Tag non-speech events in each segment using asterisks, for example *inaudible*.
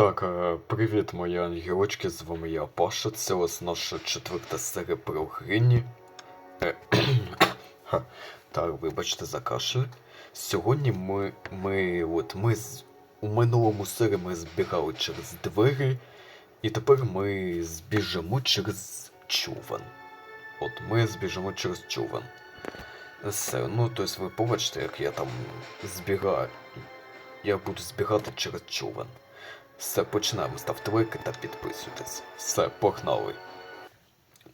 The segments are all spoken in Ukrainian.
Так, е, привіт, мої ангелочки, з вами я Паша. Це ось наша четверта серія про Грині. Е, *clears throat* Так, вибачте за кашель. Сьогодні ми. ми. от ми з. У минулому серії ми збігали через двері, і тепер ми збіжимо через човен. От, ми збіжимо через човен. Все, ну тобто ви побачите, як я там збігаю. Я буду збігати через човен. Все, починаємо. Ставте лайки та підписуйтесь. Все, погнали.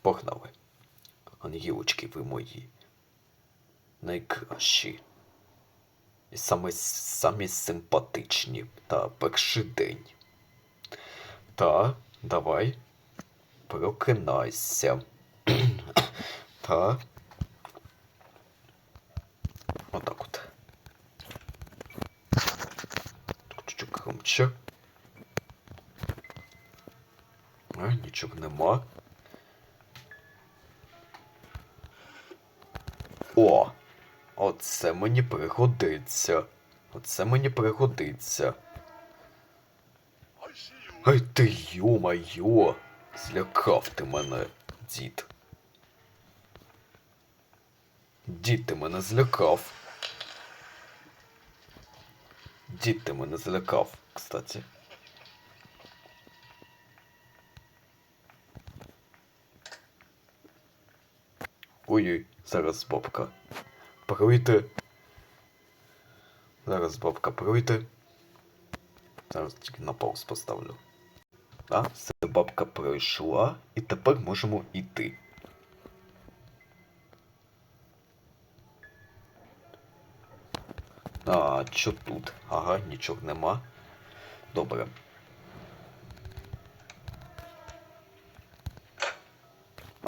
Погнали. Ангілочки, ви мої. Найкращі. І саме, самі симпатичні. Та перший день. Та, давай. Прокинайся. *clears throat* Та. Отак от. Чуть-чуть громче. А, нічого нема. О! Оце мені пригодиться. Оце мені пригодиться. Ай ти йо-майо! Злякав ти мене, дід. Дід ти мене злякав. Дід ти мене злякав, кстати. Ой-ой, зараз бабка. Прийде. Зараз бабка прийде. Зараз тільки на пауз поставлю. А, все, бабка пройшла, і тепер можемо йти. А, що тут? Ага, нічого нема. Добре.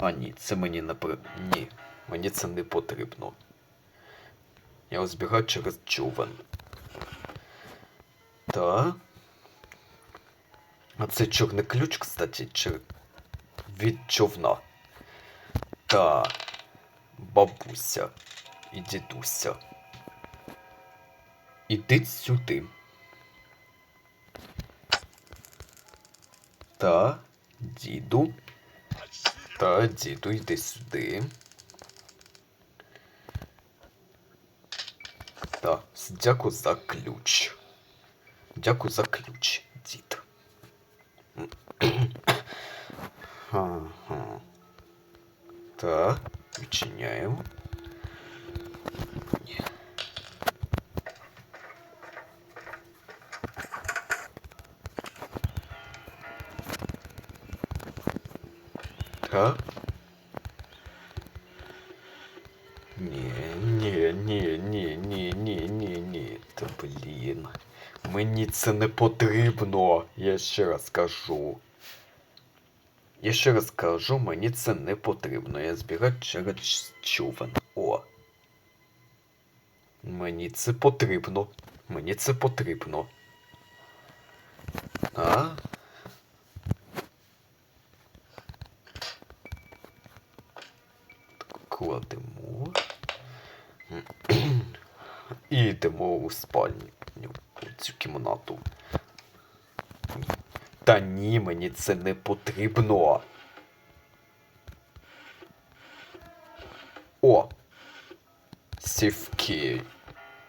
А ні, це мені не при... Ні, мені це не потрібно. Я розбігаю через човен. Та. А це чорний ключ, кстати, чи... від човна. Та. Бабуся і дідуся. Ідіть сюди. Та, діду. Та, діду, йди сюди. Та, дякую за ключ. Дякую за ключ, дід. Ага. Та, Та. Ні, ні, ні, ні, ні, ні, ні, ні. Та блін. Мені це не потрібно. Я ще раз кажу. Я ще раз кажу, мені це не потрібно. Я збігаю через човен. О. Мені це потрібно. Мені це потрібно. А? І йдемо у спальню, у цю кімнату. Та ні, мені це не потрібно. О! Сівкей.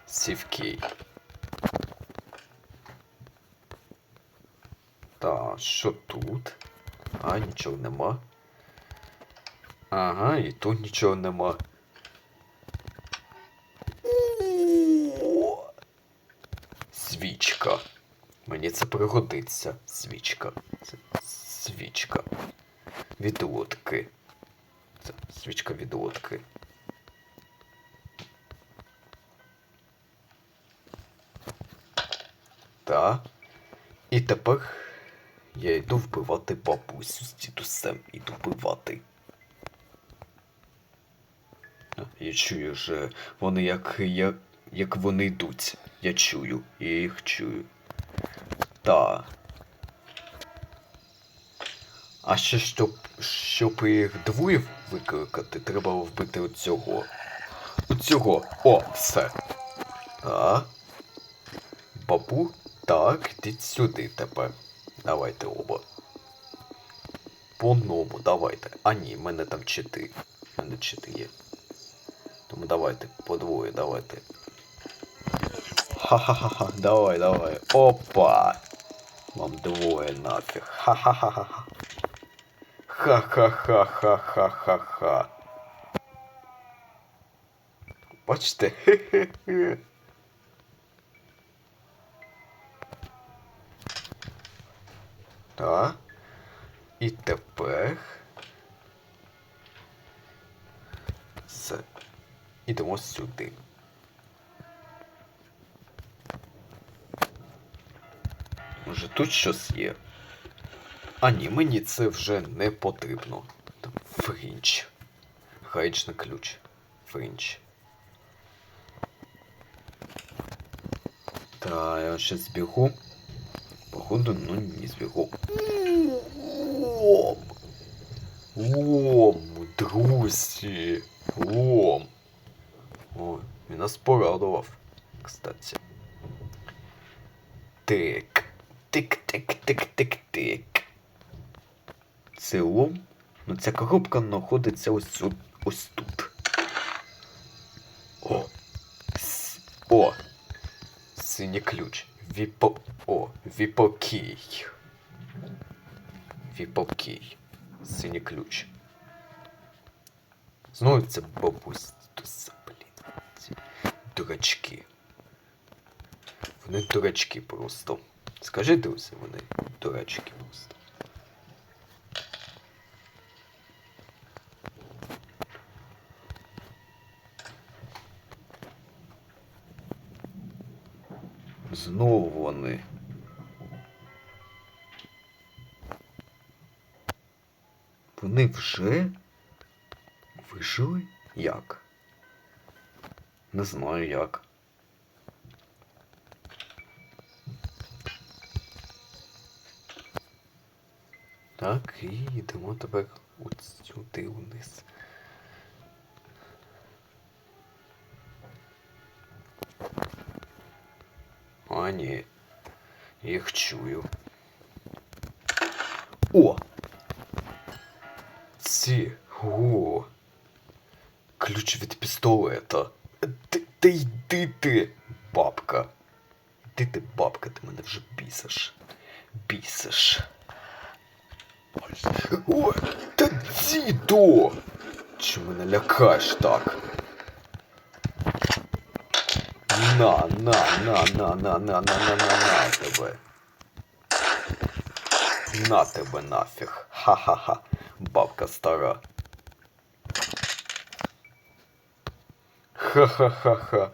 Сівкей. Та, що тут? А, нічого нема. Ага, і тут нічого нема. О! Свічка. Мені це пригодиться. Свічка. Це свічка. Від лодки. Це свічка від лодки. Та. І тепер я йду вбивати бабусю з дідусем. Іду вбивати. Я чую вже вони як, як, як вони йдуть. Я чую, я їх чую. Та. А ще щоб, щоб їх двоє викликати, треба вбити оцього. Оцього. О, все. Та. Бабу, так, йдіть сюди тепер. Давайте оба. По одному, давайте. А ні, в мене там чити. В мене чити є. Тому давайте, по двоє, давайте. Ха-ха-ха, давай, давай. Опа! Вам двоє нафіг. Ха-ха-ха-ха. Ха-ха-ха-ха-ха-ха-ха. Бачите? Хе-хе-хе. Так. І тепер. Все. Ідемо сюди. Може тут щось є? А ні, мені це вже не потрібно. Фрінч. Гаєчний ключ. Фрінч. Та я ще збігу. Походу, ну не збігу. Лом! Лом, друзі! Лом! Ой, він нас порадував, кстати. Тик. Це лом? Ну ця коробка знаходиться ось, ось тут. О! С- О! Синій ключ. Віпо... О, віпокій. Віпокій. Синій ключ. Знову це бабусь. Блін. Дурачки. Вони дурачки просто. Скажи, друзі, вони дурачки просто. Знову вони. Вони вже вижили? Як? Не знаю як. Так, і йдемо тепер от сюди вниз. Ні. Їх чую. О! Ці. О! Ключ від пістолета. Ти, ти йди ти, бабка. Йди ти, бабка, ти мене вже бісиш. Бісиш. О, та діду! Чи мене лякаєш так? На, на, на, на, на, на, на, на, на, на тебе. На тебе нафіг. Ха-ха-ха. Бабка стара. Ха-ха-ха-ха.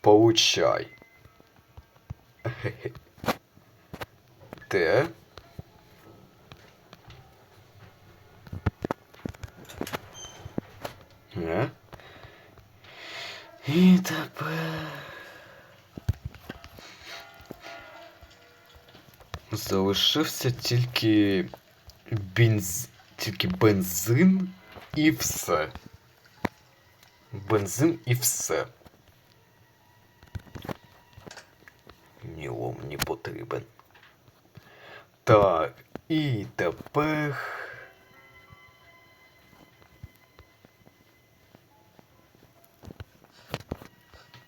Получай. *laughs* Не? І тепер. Залишився тільки бенз... тільки бензин і все. Бензин і все. Ні лом не потрібен. Так, і тепер.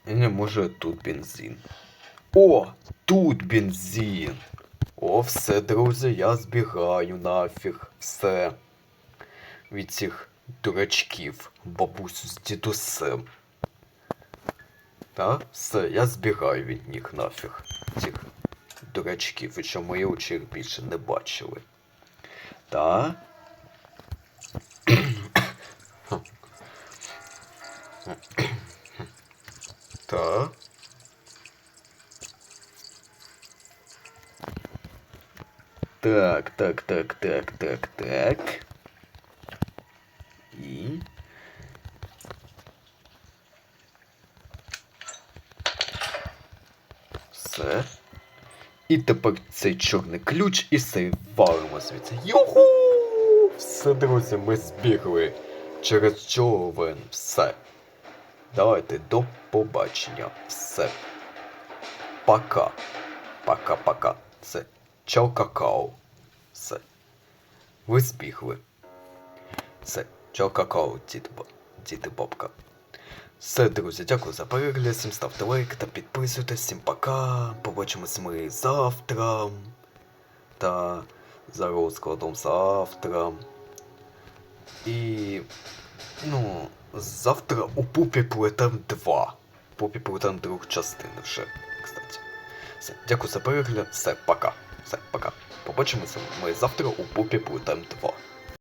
Не, може тут бензин. О! Тут бензин! О, все, друзі, я збігаю нафіг. Все. Від цих дурачків, бабусю з дідусем. Та, все, я збігаю від них нафіг. Цих дурачків, і що мої очі більше не бачили. Та. Та. Так, так, так, так, так, так. І. Все. І тепер цей чорний ключ і все валимо звідси. Юху! Все, друзі, ми збігли через човен. Все. Давайте до побачення. Все. Пока. Пока-пока. Все. Чао какао. Все. Ви збігли. Все, чао какао, і бабка. Все, друзі, дякую за перегляд, всім ставте лайк та підписуйтесь, всім пока. Побачимось ми завтра. Та за розкладом завтра. І. Ну, завтра у Пупі Плетен 2. Пупі Плетен друг частини вже, кстати. Все, дякую за перегляд, все, пока. Все, пока. Побачимося ми завтра у Пупі Плутем 2.